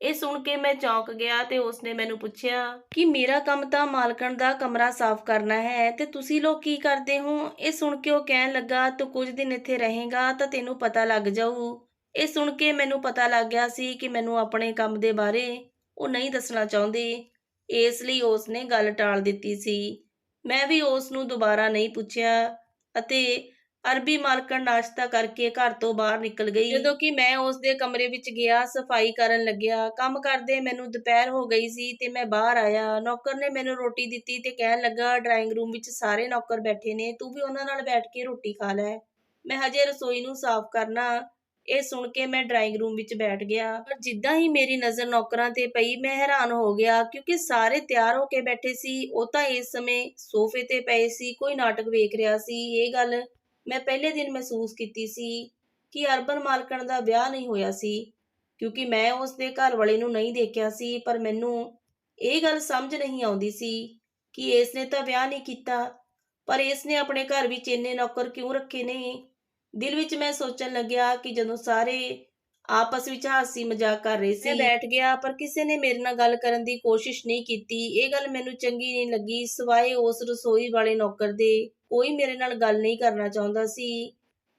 ਇਹ ਸੁਣ ਕੇ ਮੈਂ ਚੌਂਕ ਗਿਆ ਤੇ ਉਸਨੇ ਮੈਨੂੰ ਪੁੱਛਿਆ ਕਿ ਮੇਰਾ ਕੰਮ ਤਾਂ ਮਾਲਕਣ ਦਾ ਕਮਰਾ ਸਾਫ਼ ਕਰਨਾ ਹੈ ਤੇ ਤੁਸੀਂ ਲੋਕ ਕੀ ਕਰਦੇ ਹੋ? ਇਹ ਸੁਣ ਕੇ ਉਹ ਕਹਿਣ ਲੱਗਾ, ਤੂੰ ਕੁਝ ਦਿਨ ਇੱਥੇ ਰਹੇਗਾ ਤਾਂ ਤੈਨੂੰ ਪਤਾ ਲੱਗ ਜਾਊ। ਇਹ ਸੁਣ ਕੇ ਮੈਨੂੰ ਪਤਾ ਲੱਗ ਗਿਆ ਸੀ ਕਿ ਮੈਨੂੰ ਆਪਣੇ ਕੰਮ ਦੇ ਬਾਰੇ ਉਹ ਨਹੀਂ ਦੱਸਣਾ ਚਾਹੁੰਦੇ। ਇਸ ਲਈ ਉਸਨੇ ਗੱਲ ਟਾਲ ਦਿੱਤੀ ਸੀ। ਮੈਂ ਵੀ ਉਸ ਨੂੰ ਦੁਬਾਰਾ ਨਹੀਂ ਪੁੱਛਿਆ ਅਤੇ ਅਰਬੀ ਮਾਲਕਣ ਨਾਸ਼ਤਾ ਕਰਕੇ ਘਰ ਤੋਂ ਬਾਹਰ ਨਿਕਲ ਗਈ। ਜਦੋਂ ਕਿ ਮੈਂ ਉਸ ਦੇ ਕਮਰੇ ਵਿੱਚ ਗਿਆ, ਸਫ਼ਾਈ ਕਰਨ ਲੱਗਿਆ, ਕੰਮ ਕਰਦੇ ਮੈਨੂੰ ਦੁਪਹਿਰ ਹੋ ਗਈ ਸੀ ਤੇ ਮੈਂ ਬਾਹਰ ਆਇਆ। ਨੌਕਰ ਨੇ ਮੈਨੂੰ ਰੋਟੀ ਦਿੱਤੀ ਤੇ ਕਹਿਣ ਲੱਗਾ, ਡਰਾਇੰਗ ਰੂਮ ਵਿੱਚ ਸਾਰੇ ਨੌਕਰ ਬੈਠੇ ਨੇ, ਤੂੰ ਵੀ ਉਹਨਾਂ ਨਾਲ ਬੈਠ ਕੇ ਰੋਟੀ ਖਾ ਲੈ। ਮੈਂ ਹਜੇ ਰਸੋਈ ਨੂੰ ਸਾਫ਼ ਕਰਨਾ ਇਹ ਸੁਣ ਕੇ ਮੈਂ ਡਰਾਇੰਗ ਰੂਮ ਵਿੱਚ ਬੈਠ ਗਿਆ। ਪਰ ਜਿੱਦਾਂ ਹੀ ਮੇਰੀ ਨਜ਼ਰ ਨੌਕਰਾਂ ਤੇ ਪਈ, ਮੈਂ ਹੈਰਾਨ ਹੋ ਗਿਆ ਕਿਉਂਕਿ ਸਾਰੇ ਤਿਆਰ ਹੋ ਕੇ ਬੈਠੇ ਸੀ। ਉਹ ਤਾਂ ਇਸ ਸਮੇਂ ਸੋਫੇ ਤੇ ਪਏ ਸੀ, ਕੋਈ ਨਾਟਕ ਵੇਖ ਰਿਹਾ ਸੀ। ਇਹ ਗੱਲ ਮੈਂ ਪਹਿਲੇ ਦਿਨ ਮਹਿਸੂਸ ਕੀਤੀ ਸੀ ਕਿ ਅਰਬਨ ਮਾਲਕਣ ਦਾ ਵਿਆਹ ਨਹੀਂ ਹੋਇਆ ਸੀ, ਕਿਉਂਕਿ ਮੈਂ ਉਸ ਦੇ ਘਰ ਵਾਲੇ ਨੂੰ ਨਹੀਂ ਦੇਖਿਆ ਸੀ। ਪਰ ਮੈਨੂੰ ਇਹ ਗੱਲ ਸਮਝ ਨਹੀਂ ਆਉਂਦੀ ਸੀ ਕਿ ਇਸ ਨੇ ਤਾਂ ਵਿਆਹ ਨਹੀਂ ਕੀਤਾ, ਪਰ ਇਸ ਨੇ ਆਪਣੇ ਘਰ ਵਿੱਚ ਇੰਨੇ ਨੌਕਰ ਕਿਉਂ ਰੱਖੇ ਨੇ? ਦਿਲ ਵਿੱਚ ਮੈਂ ਸੋਚਣ ਲੱਗਿਆ ਕਿ ਜਦੋਂ ਸਾਰੇ ਆਪਸ ਵਿੱਚ ਹਾਸੀ ਮਜ਼ਾਕ ਕਰ ਰਹੇ ਸੀ। ਮੈਂ ਬੈਠ ਗਿਆ ਪਰ ਕਿਸੇ ਨੇ ਮੇਰੇ ਨਾਲ ਗੱਲ ਕਰਨ ਦੀ ਕੋਸ਼ਿਸ਼ ਨਹੀਂ ਕੀਤੀ। ਇਹ ਗੱਲ ਮੈਨੂੰ ਚੰਗੀ ਨਹੀਂ ਲੱਗੀ। ਸਿਵਾਏ ਉਸ ਰਸੋਈ ਵਾਲੇ ਨੌਕਰ ਦੇ ਕੋਈ ਮੇਰੇ ਨਾਲ ਗੱਲ ਨਹੀਂ ਕਰਨਾ ਚਾਹੁੰਦਾ ਸੀ।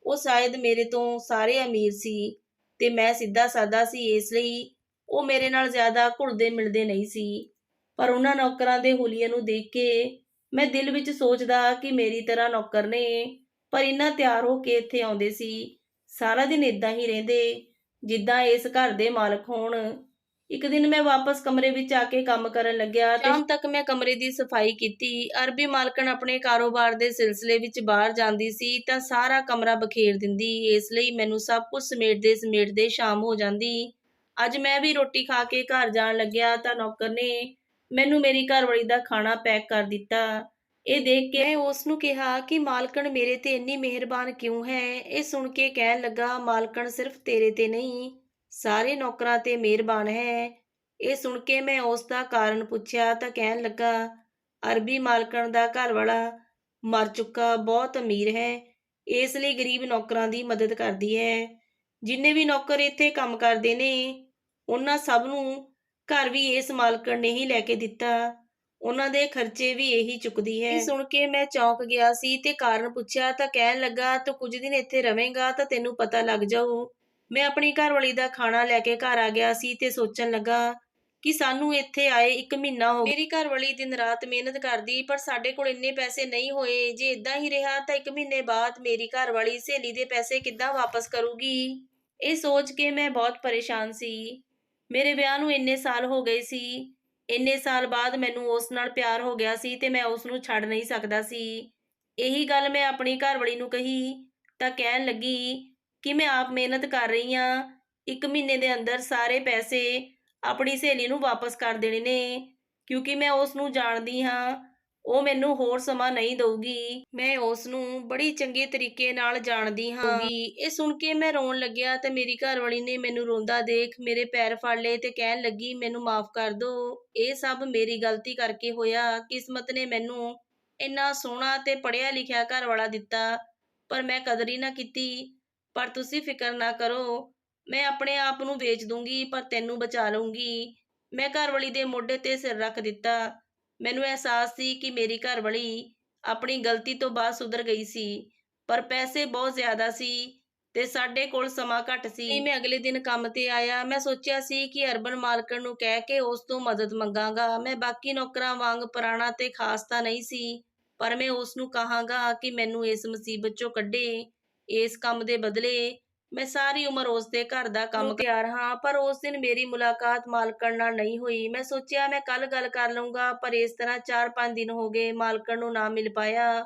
ਉਹ ਸ਼ਾਇਦ ਮੇਰੇ ਤੋਂ ਸਾਰੇ ਅਮੀਰ ਸੀ ਤੇ ਮੈਂ ਸਿੱਧਾ ਸਾਦਾ ਸੀ ਇਸ ਲਈ ਉਹ ਮੇਰੇ ਨਾਲ ਜ਼ਿਆਦਾ ਘੁਲਦੇ ਮਿਲਦੇ ਨਹੀਂ ਸੀ। ਪਰ ਉਹਨਾਂ ਨੌਕਰਾਂ ਦੇ ਹੁਲੀਏ ਨੂੰ ਦੇਖ ਕੇ ਮੈਂ ਦਿਲ ਵਿੱਚ ਸੋਚਦਾ ਕਿ ਮੇਰੀ ਤਰ੍ਹਾਂ ਨੌਕਰ ਨੇ ਪਰ ਇੰਨਾ ਤਿਆਰ ਹੋ ਕੇ ਇੱਥੇ ਆਉਂਦੇ ਸੀ। ਸਾਰਾ ਦਿਨ ਇਦਾਂ ਹੀ ਰਹਿੰਦੇ, ਜਿੱਦਾਂ ਇਸ ਘਰ ਦੇ ਮਾਲਕ ਹੋਣ। ਇੱਕ ਦਿਨ ਮੈਂ ਵਾਪਸ ਕਮਰੇ ਵਿੱਚ ਆ ਕੇ ਕੰਮ ਕਰਨ ਲੱਗਿਆ ਸ਼ਾਮ ਤੱਕ ਮੈਂ ਕਮਰੇ ਦੀ ਸਫ਼ਾਈ ਕੀਤੀ। ਅਰਬੀ ਮਾਲਕਣ ਆਪਣੇ ਕਾਰੋਬਾਰ ਦੇ ਸਿਲਸਿਲੇ ਵਿੱਚ ਬਾਹਰ ਜਾਂਦੀ ਸੀ ਤਾਂ ਸਾਰਾ ਕਮਰਾ ਬਖੇਰ ਦਿੰਦੀ। ਇਸ ਲਈ ਮੈਨੂੰ ਸਭ ਕੁਝ ਸਮੇਟਦੇ ਸਮੇਟਦੇ ਸ਼ਾਮ ਹੋ ਜਾਂਦੀ। ਅੱਜ ਮੈਂ ਵੀ ਰੋਟੀ ਖਾ ਕੇ ਘਰ ਜਾਣ ਲੱਗਿਆ ਤਾਂ ਨੌਕਰ ਨੇ ਮੈਨੂੰ ਮੇਰੀ ਘਰਵਾਲੀ ਦਾ ਖਾਣਾ ਪੈਕ ਕਰ ਦਿੱਤਾ। ਇਹ ਦੇਖ ਕੇ ਉਸ ਨੂੰ ਕਿਹਾ ਕਿ ਮਾਲਕਣ ਮੇਰੇ ਤੇ ਇੰਨੀ ਮਿਹਰਬਾਨ ਕਿਉਂ ਹੈ? ਇਹ ਸੁਣ ਕੇ ਕਹਿਣ ਲੱਗਾ, ਮਾਲਕਣ ਸਿਰਫ ਤੇਰੇ ਤੇ ਨਹੀਂ, ਸਾਰੇ ਨੌਕਰਾਂ ਤੇ ਮਿਹਰਬਾਨ ਹੈ। ਇਹ ਸੁਣ ਕੇ ਮੈਂ ਉਸ ਦਾ ਕਾਰਨ ਪੁੱਛਿਆ ਤਾਂ ਕਹਿਣ ਲੱਗਾ, ਅਰਬੀ ਮਾਲਕਣ ਦਾ ਘਰ ਵਾਲਾ ਮਰ ਚੁੱਕਾ, ਬਹੁਤ ਅਮੀਰ ਹੈ। ਇਸ ਲਈ ਗਰੀਬ ਨੌਕਰਾਂ ਦੀ ਮਦਦ ਕਰਦੀ ਹੈ। ਜਿੰਨੇ ਵੀ ਨੌਕਰ ਇੱਥੇ ਕੰਮ ਕਰਦੇ ਨੇ, ਉਹਨਾਂ ਸਭ ਨੂੰ ਘਰ ਵੀ ਇਸ ਮਾਲਕਣ ਨੇ ਹੀ ਲੈ ਕੇ ਦਿੱਤਾ। ਉਹਨਾਂ ਦੇ ਖਰਚੇ ਵੀ ਇਹੀ ਚੁੱਕਦੀ ਹੈ। ਇਹ ਸੁਣ ਕੇ ਮੈਂ ਚੌਂਕ ਗਿਆ ਸੀ ਤੇ ਕਾਰਨ ਪੁੱਛਿਆ ਤਾਂ ਕਹਿਣ ਲੱਗਾ, ਤੂੰ ਕੁਝ ਦਿਨ ਇੱਥੇ ਰਵੇਂਗਾ ਤਾਂ ਤੈਨੂੰ ਪਤਾ ਲੱਗ ਜਾਊ। ਮੈਂ ਆਪਣੀ ਘਰਵਾਲੀ ਦਾ ਖਾਣਾ ਲੈ ਕੇ ਘਰ ਆ ਗਿਆ ਸੀ ਤੇ ਸੋਚਣ ਲੱਗਾ ਕਿ ਸਾਨੂੰ ਇੱਥੇ ਆਏ 1 ਮਹੀਨਾ ਹੋ ਗਿਆ। ਮੇਰੀ ਘਰਵਾਲੀ ਦਿਨ ਰਾਤ ਮਿਹਨਤ ਕਰਦੀ, ਪਰ ਸਾਡੇ ਕੋਲ ਇੰਨੇ ਪੈਸੇ ਨਹੀਂ ਹੋਏ। ਜੇ ਇਦਾਂ ਹੀ ਰਿਹਾ ਤਾਂ 1 ਮਹੀਨੇ ਬਾਅਦ ਮੇਰੀ ਘਰਵਾਲੀ ਸਹੇਲੀ ਦੇ ਪੈਸੇ ਕਿੱਦਾਂ ਵਾਪਸ ਕਰੂਗੀ? ਇਹ ਸੋਚ ਕੇ ਮੈਂ ਬਹੁਤ ਪਰੇਸ਼ਾਨ ਸੀ। ਮੇਰੇ ਵਿਆਹ ਨੂੰ ਇੰਨੇ ਸਾਲ ਹੋ ਗਏ ਸੀ। ਇੰਨੇ ਸਾਲ ਬਾਅਦ ਮੈਨੂੰ ਉਸ ਨਾਲ ਪਿਆਰ ਹੋ ਗਿਆ ਸੀ ਤੇ ਮੈਂ ਉਸ ਨੂੰ ਛੱਡ ਨਹੀਂ ਸਕਦਾ ਸੀ। ਇਹੀ ਗੱਲ ਮੈਂ ਆਪਣੀ ਘਰਵਾਲੀ ਨੂੰ ਕਹੀ ਤਾਂ ਕਹਿਣ ਲੱਗੀ ਕਿ ਮੈਂ ਆਪ ਮਿਹਨਤ ਕਰ ਰਹੀ ਹਾਂ। ਇੱਕ ਮਹੀਨੇ ਦੇ ਅੰਦਰ ਸਾਰੇ ਪੈਸੇ ਆਪਣੀ ਸਹੇਲੀ ਨੂੰ ਵਾਪਸ ਕਰ ਦੇਣੇ ਨੇ, ਕਿਉਂਕਿ ਮੈਂ ਉਸ ਨੂੰ ਜਾਣਦੀ ਹਾਂ ਉਹ ਮੈਨੂੰ ਹੋਰ ਸਮਾਂ ਨਹੀਂ ਦਊਗੀ। ਮੈਂ ਉਸ ਨੂੰ ਬੜੀ ਚੰਗੇ ਤਰੀਕੇ ਨਾਲ ਜਾਣਦੀ ਹਾਂ ਇਹ ਸੁਣ ਕੇ ਮੈਂ ਰੋਣ ਲੱਗਿਆ ਤੇ ਮੇਰੀ ਘਰਵਾਲੀ ਨੇ ਮੈਨੂੰ ਰੋਂਦਾ ਦੇਖ ਮੇਰੇ ਪੈਰ ਫੜ ਲਏ ਤੇ ਕਹਿਣ ਲੱਗੀ, ਮੈਨੂੰ ਮਾਫ ਕਰ ਦਿਓ ਇਹ ਸਭ ਮੇਰੀ ਗਲਤੀ ਕਰਕੇ ਹੋਇਆ। ਕਿਸਮਤ ਨੇ ਮੈਨੂੰ ਇੰਨਾ ਸੋਹਣਾ ਤੇ ਪੜ੍ਹਿਆ ਲਿਖਿਆ ਘਰ ਵਾਲਾ ਦਿੱਤਾ, ਪਰ ਮੈਂ ਕਦਰ ਹੀ ਨਾ ਕੀਤੀ। ਪਰ ਤੁਸੀਂ ਫਿਕਰ ਨਾ ਕਰੋ, ਮੈਂ ਆਪਣੇ ਆਪ ਨੂੰ ਵੇਚ ਦੂੰਗੀ ਪਰ ਤੈਨੂੰ ਬਚਾ ਲਊਂਗੀ। ਮੈਂ ਘਰਵਾਲੀ ਦੇ ਮੋਢੇ ਤੇ ਸਿਰ ਰੱਖ ਦਿੱਤਾ। ਮੈਨੂੰ ਅਹਿਸਾਸ ਸੀ ਕਿ ਮੇਰੀ ਘਰਵਾਲੀ ਆਪਣੀ ਗਲਤੀ ਤੋਂ ਬਾਅਦ ਸੁਧਰ ਗਈ ਸੀ, ਪਰ ਪੈਸੇ ਬਹੁਤ ਜ਼ਿਆਦਾ ਸੀ ਤੇ ਸਾਡੇ ਕੋਲ ਸਮਾਂ ਘੱਟ ਸੀ। ਮੈਂ ਅਗਲੇ ਦਿਨ ਕੰਮ ਤੇ ਆਇਆ? ਮੈਂ ਸੋਚਿਆ ਸੀ ਕਿ ਅਰਬਨ ਮਾਲਕਣ ਨੂੰ ਕਹਿ ਕੇ ਉਸ ਤੋਂ ਮਦਦ ਮੰਗਾਂਗਾ। ਮੈਂ ਬਾਕੀ ਨੌਕਰਾਂ ਵਾਂਗ ਪੁਰਾਣਾ ਤੇ ਖਾਸ ਤਾਂ ਨਹੀਂ ਸੀ, ਪਰ ਮੈਂ ਉਸ ਨੂੰ ਕਹਾਂਗਾ ਕਿ ਮੈਨੂੰ ਇਸ ਮੁਸੀਬਤ ਚੋਂ ਕੱਢੇ, ਇਸ ਕੰਮ ਦੇ ਬਦਲੇ ਮੈਂ ਸਾਰੀ ਉਮਰ ਉਸ ਦੇ ਘਰ ਦਾ ਕੰਮ ਤਿਆਰ ਹਾਂ ਪਰ ਉਸ ਦਿਨ ਮੇਰੀ ਮੁਲਾਕਾਤ ਮਾਲਕਣ ਨਾਲ ਨਹੀਂ ਹੋਈ। ਮੈਂ ਸੋਚਿਆ ਮੈਂ ਕੱਲ ਗੱਲ ਕਰ ਲਵਾਂਗਾ ਪਰ ਇਸ ਤਰ੍ਹਾਂ 4-5 ਦਿਨ ਹੋ ਗਏ ਮਾਲਕਣ ਨੂੰ ਨਾ ਮਿਲ ਪਾਇਆ।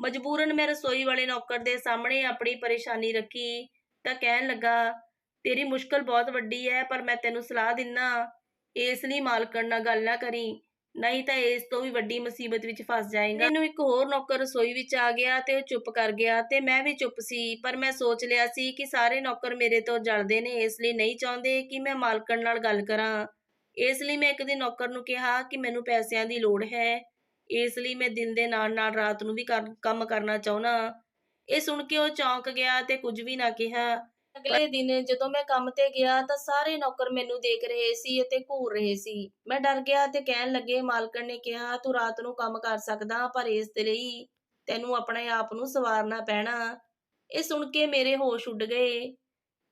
ਮਜਬੂਰਨ ਮੈਂ ਰਸੋਈ ਵਾਲੇ ਨੌਕਰ ਦੇ ਸਾਹਮਣੇ ਆਪਣੀ ਪਰੇਸ਼ਾਨੀ ਰੱਖੀ ਤਾਂ ਕਹਿਣ ਲੱਗਾ ਤੇਰੀ ਮੁਸ਼ਕਲ ਬਹੁਤ ਵੱਡੀ ਹੈ ਪਰ ਮੈਂ ਤੈਨੂੰ ਸਲਾਹ ਦਿੰਨਾ। ਇਸ ਲਈ ਮਾਲਕਣ ਨਾਲ ਗੱਲ ਨਾ ਕਰੀ। ਨਹੀਂ ਤਾਂ ਇਸ ਤੋਂ ਵੀ ਵੱਡੀ ਮੁਸੀਬਤ ਵਿੱਚ ਫਸ ਜਾਏਗਾ। ਮੈਨੂੰ ਇੱਕ ਹੋਰ ਨੌਕਰ ਰਸੋਈ ਵਿੱਚ ਆ ਗਿਆ ਤੇ ਉਹ ਚੁੱਪ ਕਰ ਗਿਆ ਤੇ ਮੈਂ ਵੀ ਚੁੱਪ ਸੀ, ਪਰ ਮੈਂ ਸੋਚ ਲਿਆ ਸੀ ਕਿ ਸਾਰੇ ਨੌਕਰ ਮੇਰੇ ਤੋਂ ਜਲਦੇ ਨੇ, ਇਸ ਲਈ ਨਹੀਂ ਚਾਹੁੰਦੇ ਕਿ ਮੈਂ ਮਾਲਕਣ ਨਾਲ ਗੱਲ ਕਰਾਂ। ਇਸ ਲਈ ਮੈਂ ਇੱਕ ਦਿਨ ਨੌਕਰ ਨੂੰ ਕਿਹਾ ਕਿ ਮੈਨੂੰ ਪੈਸਿਆਂ ਦੀ ਲੋੜ ਹੈ। ਇਸ ਲਈ ਮੈਂ ਦਿਨ ਦੇ ਨਾਲ ਨਾਲ ਰਾਤ ਨੂੰ ਵੀ ਕਰ- ਕੰਮ ਕਰਨਾ ਚਾਹੁੰਦਾ। ਇਹ ਸੁਣ ਕੇ ਉਹ ਚੌਂਕ ਗਿਆ ਤੇ ਕੁਝ ਵੀ ਨਾ ਕਿਹਾ। ਅਗਲੇ ਦਿਨ ਜਦੋਂ ਮੈਂ ਕੰਮ ਤੇ ਗਿਆ ਤਾਂ ਸਾਰੇ ਨੌਕਰ ਮੈਨੂੰ ਦੇਖ ਰਹੇ ਸੀ ਅਤੇ ਘੂਰ ਰਹੇ ਸੀ। ਮੈਂ ਡਰ ਗਿਆ ਤੇ ਕਹਿਣ ਲੱਗੇ, ਮਾਲਕਣ ਨੇ ਕਿਹਾ, ਤੂੰ ਰਾਤ ਨੂੰ ਕੰਮ ਕਰ ਸਕਦਾ ਪਰ ਇਸ ਦੇ ਲਈ ਤੈਨੂੰ ਆਪਣੇ ਆਪ ਨੂੰ ਸਵਾਰਨਾ ਪੈਣਾ। ਇਹ ਸੁਣ ਕੇ ਮੇਰੇ ਹੋਸ਼ ਉੱਡ ਗਏ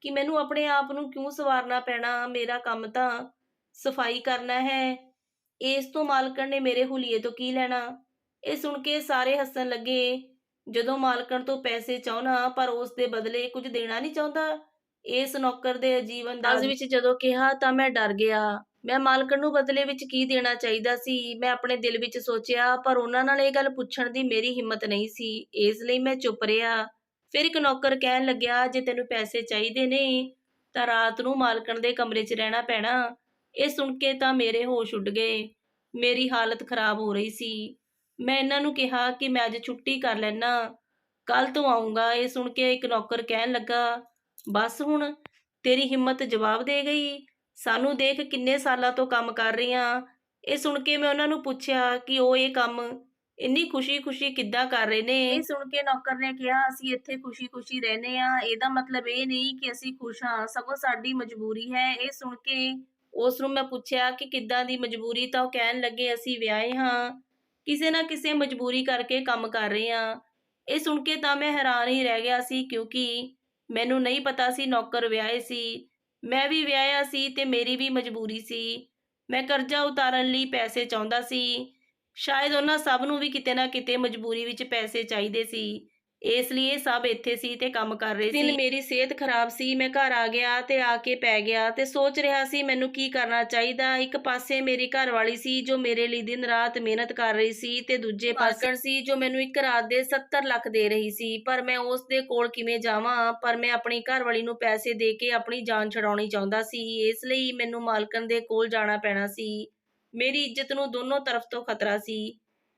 ਕਿ ਮੈਨੂੰ ਆਪਣੇ ਆਪ ਨੂੰ ਕਿਉਂ ਸਵਾਰਨਾ ਪੈਣਾ? ਮੇਰਾ ਕੰਮ ਤਾਂ ਸਫ਼ਾਈ ਕਰਨਾ ਹੈ। ਇਸ ਤੋਂ ਮਾਲਕਣ ਨੇ ਮੇਰੇ ਹੁਲੀਏ ਤੋਂ ਕੀ ਲੈਣਾ? ਇਹ ਸੁਣ ਕੇ ਸਾਰੇ ਹੱਸਣ ਲੱਗੇ ਜਦੋਂ ਮਾਲਕਣ ਤੋਂ ਪੈਸੇ ਚਾਹਣਾ ਪਰ ਉਸ ਦੇ ਬਦਲੇ ਕੁਝ ਦੇਣਾ ਨਹੀਂ ਚਾਹੁੰਦਾ। ਇਸ ਨੌਕਰ ਦੇ ਅਜੀਬ ਅੰਦਾਜ਼ ਵਿੱਚ ਜਦੋਂ ਕਿਹਾ ਤਾਂ ਮੈਂ ਡਰ ਗਿਆ। ਮੈਂ ਮਾਲਕਣ ਨੂੰ ਬਦਲੇ ਵਿੱਚ ਕੀ ਦੇਣਾ ਚਾਹੀਦਾ ਸੀ? ਮੈਂ ਆਪਣੇ ਦਿਲ ਵਿੱਚ ਸੋਚਿਆ, ਪਰ ਉਹਨਾਂ ਨਾਲ ਇਹ ਗੱਲ ਪੁੱਛਣ ਦੀ ਮੇਰੀ ਹਿੰਮਤ ਨਹੀਂ ਸੀ। ਇਸ ਲਈ ਮੈਂ ਚੁੱਪ ਰਿਹਾ। ਫਿਰ ਇੱਕ ਨੌਕਰ ਕਹਿਣ ਲੱਗਿਆ, ਜੇ ਤੈਨੂੰ ਪੈਸੇ ਚਾਹੀਦੇ ਨੇ, ਤਾਂ ਰਾਤ ਨੂੰ ਮਾਲਕਣ ਦੇ ਕਮਰੇ 'ਚ ਰਹਿਣਾ ਪੈਣਾ। ਇਹ ਸੁਣ ਕੇ ਤਾਂ ਮੇਰੇ ਹੋਸ਼ ਉੱਡ ਗਏ। ਮੇਰੀ ਹਾਲਤ ਖਰਾਬ ਹੋ ਰਹੀ ਸੀ। ਮੈਂ ਇਹਨਾਂ ਨੂੰ ਕਿਹਾ ਕਿ ਮੈਂ ਅੱਜ ਛੁੱਟੀ ਕਰ ਲੈਣਾ ਕੱਲ ਤੋਂ ਆਉਂਗਾ ਇਹ ਸੁਣ ਕੇ ਇੱਕ ਨੌਕਰ ਕਹਿਣ ਲੱਗਾ, ਬਸ ਹੁਣ, ਤੇਰੀ ਹਿੰਮਤ ਜਵਾਬ ਦੇ ਗਈ, ਸਾਨੂੰ ਦੇਖ ਕਿੰਨੇ ਸਾਲਾਂ ਤੋਂ ਕੰਮ ਕਰ ਰਹੀਆਂ। ਇਹ ਸੁਣ ਕੇ ਮੈਂ ਉਹਨਾਂ ਨੂੰ ਪੁੱਛਿਆ ਕਿ ਉਹ ਇਹ ਕੰਮ ਇੰਨੀ ਖੁਸ਼ੀ-ਖੁਸ਼ੀ ਕਿੱਦਾਂ ਕਰ ਰਹੇ ਨੇ? ਇਹ ਸੁਣ ਕੇ ਨੌਕਰ ਨੇ ਕਿਹਾ, ਅਸੀਂ ਇੱਥੇ ਖੁਸ਼ੀ-ਖੁਸ਼ੀ ਰਹਿੰਦੇ ਆ ਇਹਦਾ ਮਤਲਬ ਇਹ ਨਹੀਂ ਕਿ ਅਸੀਂ ਖੁਸ਼ ਹਾਂ, ਸਗੋਂ ਸਾਡੀ ਮਜਬੂਰੀ ਹੈ। ਇਹ ਸੁਣ ਕੇ ਉਸ ਨੂੰ ਮੈਂ ਪੁੱਛਿਆ ਕਿ ਕਿੱਦਾਂ ਦੀ ਮਜਬੂਰੀ ਤਾਂ ਉਹ ਕਹਿਣ ਲੱਗੇ, ਅਸੀਂ ਵਿਆਹੇ ਹਾਂ ਕਿਸੇ ਨਾ ਕਿਸੇ ਮਜਬੂਰੀ ਕਰਕੇ ਕੰਮ ਕਰ ਰਹੇ ਹਾਂ। ਇਹ ਸੁਣ ਕੇ ਤਾਂ ਮੈਂ ਹੈਰਾਨ ਹੀ ਰਹਿ ਗਿਆ ਸੀ ਕਿਉਂਕਿ ਮੈਨੂੰ ਨਹੀਂ ਪਤਾ ਸੀ ਨੌਕਰ ਵਿਆਹੇ ਸੀ। ਮੈਂ ਵੀ ਵਿਆਹਿਆ ਸੀ ਤੇ ਮੇਰੀ ਵੀ ਮਜਬੂਰੀ ਸੀ। ਮੈਂ ਕਰਜ਼ਾ ਉਤਾਰਨ ਲਈ ਪੈਸੇ ਚਾਹੁੰਦਾ ਸੀ। ਸ਼ਾਇਦ ਉਹਨਾਂ ਸਭ ਨੂੰ ਵੀ ਕਿਤੇ ਨਾ ਕਿਤੇ ਮਜਬੂਰੀ ਵਿੱਚ ਪੈਸੇ ਚਾਹੀਦੇ ਸੀ। ਇਸ ਲਈ ਇਹ ਸਭ ਇੱਥੇ ਸੀ ਤੇ ਕੰਮ ਕਰ ਰਹੇ ਸੀ। ਮੇਰੀ ਸਿਹਤ ਖਰਾਬ ਸੀ ਮੈਂ ਘਰ ਆ ਗਿਆ ਤੇ ਆ ਕੇ ਪੈ ਗਿਆ ਤੇ ਸੋਚ ਰਿਹਾ ਸੀ ਮੈਨੂੰ ਕੀ ਕਰਨਾ ਚਾਹੀਦਾ। ਇੱਕ ਪਾਸੇ ਮੇਰੀ ਘਰਵਾਲੀ ਸੀ ਜੋ ਮੇਰੇ ਲਈ ਦਿਨ ਰਾਤ ਮਿਹਨਤ ਕਰ ਰਹੀ ਸੀ ਤੇ ਦੂਜੇ ਪਾਸੇ ਸੀ ਜੋ ਮੈਨੂੰ ਇੱਕ ਰਾਤ ਦੇ 70 ਲੱਖ ਦੇ ਰਹੀ ਸੀ। ਪਰ ਮੈਂ ਉਸ ਦੇ ਕੋਲ ਕਿਵੇਂ ਜਾਵਾਂ? ਪਰ ਮੈਂ ਆਪਣੀ ਘਰਵਾਲੀ ਨੂੰ ਪੈਸੇ ਦੇ ਕੇ ਆਪਣੀ ਜਾਨ ਛਡਾਉਣੀ ਚਾਹੁੰਦਾ ਸੀ। ਇਸ ਲਈ ਮੈਨੂੰ ਮਾਲਕਨ ਦੇ ਕੋਲ ਜਾਣਾ ਪੈਣਾ ਸੀ। ਮੇਰੀ ਇੱਜ਼ਤ ਨੂੰ ਦੋਨੋਂ ਤਰਫ ਤੋਂ ਖਤਰਾ ਸੀ।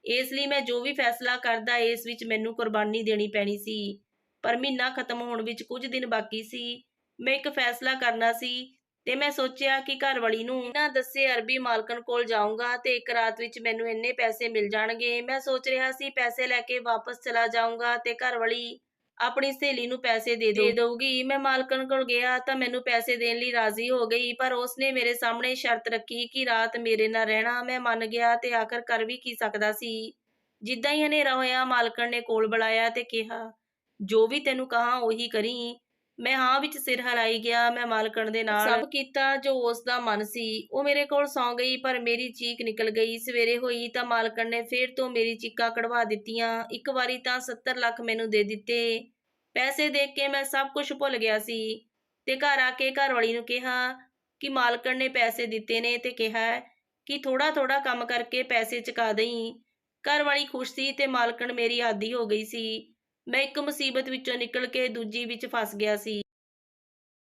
ਇਸ ਲਈ ਮੈਂ ਜੋ ਵੀ ਫੈਸਲਾ ਕਰਦਾ, ਇਸ ਵਿੱਚ ਮੈਨੂੰ ਕੁਰਬਾਨੀ ਦੇਣੀ ਪੈਣੀ ਸੀ। ਪਰ ਮਹੀਨਾ ਖਤਮ ਹੋਣ ਵਿੱਚ ਕੁਝ ਦਿਨ ਬਾਕੀ ਸੀ। ਮੈਂ ਇੱਕ ਫੈਸਲਾ ਕਰਨਾ ਸੀ ਤੇ ਮੈਂ ਸੋਚਿਆ ਕਿ ਘਰਵਾਲੀ ਨੂੰ ਬਿਨਾਂ ਦੱਸੇ ਅਰਬੀ ਮਾਲਕਨ ਕੋਲ ਜਾਊਂਗਾ ਤੇ ਇੱਕ ਰਾਤ ਵਿੱਚ ਮੈਨੂੰ ਇੰਨੇ ਪੈਸੇ ਮਿਲ ਜਾਣਗੇ। ਮੈਂ ਸੋਚ ਰਿਹਾ ਸੀ, ਪੈਸੇ ਲੈ ਕੇ ਵਾਪਸ ਚਲਾ ਜਾਊਂਗਾ ਤੇ ਘਰਵਾਲੀ ਆਪਣੀ ਸਹੇਲੀ ਨੂੰ ਪੈਸੇ ਦੇ ਦੇ ਦਊਗੀ। ਮੈਂ ਮਾਲਕਨ ਕੋਲ ਗਿਆ ਤਾਂ ਮੈਨੂੰ ਪੈਸੇ ਦੇਣ ਲਈ ਰਾਜ਼ੀ ਹੋ ਗਈ ਪਰ ਉਸਨੇ ਮੇਰੇ ਸਾਹਮਣੇ ਸ਼ਰਤ ਰੱਖੀ ਕਿ ਰਾਤ ਮੇਰੇ ਨਾਲ ਰਹਿਣਾ ਮੈਂ ਮੰਨ ਗਿਆ ਤੇ ਆਖਰ ਕਰ ਵੀ ਕੀ ਸਕਦਾ ਸੀ। ਜਿੱਦਾਂ ਹੀ ਹਨੇਰਾ ਹੋਇਆ ਮਾਲਕਨ ਨੇ ਕੋਲ ਬੁਲਾਇਆ ਤੇ ਕਿਹਾ ਜੋ ਵੀ ਤੈਨੂੰ ਕਹਾ ਉਹੀ ਕਰੀ। ਮੈਂ ਹਾਂ ਵਿੱਚ ਸਿਰ ਹਲਾਈ ਗਿਆ ਮੈਂ ਮਾਲਕਣ ਦੇ ਨਾਲ ਸਭ ਕੀਤਾ ਜੋ ਉਸ ਦਾ ਮਨ ਸੀ ਉਹ ਮੇਰੇ ਕੋਲ ਸੌਂ ਗਈ ਪਰ ਮੇਰੀ ਚੀਕ ਨਿਕਲ ਗਈ। ਸਵੇਰੇ ਹੋਈ ਤਾਂ ਮਾਲਕਣ ਨੇ ਫੇਰ ਤੋਂ ਮੇਰੀ ਚੀਕਾਂ ਕਢਵਾ ਦਿੱਤੀਆਂ। ਇੱਕ ਵਾਰੀ ਤਾਂ 70 ਲੱਖ ਮੈਨੂੰ ਦੇ ਦਿੱਤੇ। ਪੈਸੇ ਦੇਖ ਕੇ ਮੈਂ ਸਭ ਕੁਝ ਭੁੱਲ ਗਿਆ ਸੀ ਤੇ ਘਰ ਆ ਕੇ ਘਰਵਾਲੀ ਨੂੰ ਕਿਹਾ ਕਿ ਮਾਲਕਣ ਨੇ ਪੈਸੇ ਦਿੱਤੇ ਨੇ ਤੇ ਕਿਹਾ ਕਿ ਥੋੜਾ ਥੋੜਾ ਕੰਮ ਕਰਕੇ ਪੈਸੇ ਚੁਕਾ ਦੇਈ। ਘਰਵਾਲੀ ਖੁਸ਼ ਸੀ ਤੇ ਮਾਲਕਣ ਮੇਰੀ ਆਦੀ ਹੋ ਗਈ ਸੀ। ਮੈਂ ਇੱਕ ਮੁਸੀਬਤ ਵਿੱਚੋਂ ਨਿਕਲ ਕੇ ਦੂਜੀ ਵਿੱਚ ਫਸ ਗਿਆ ਸੀ।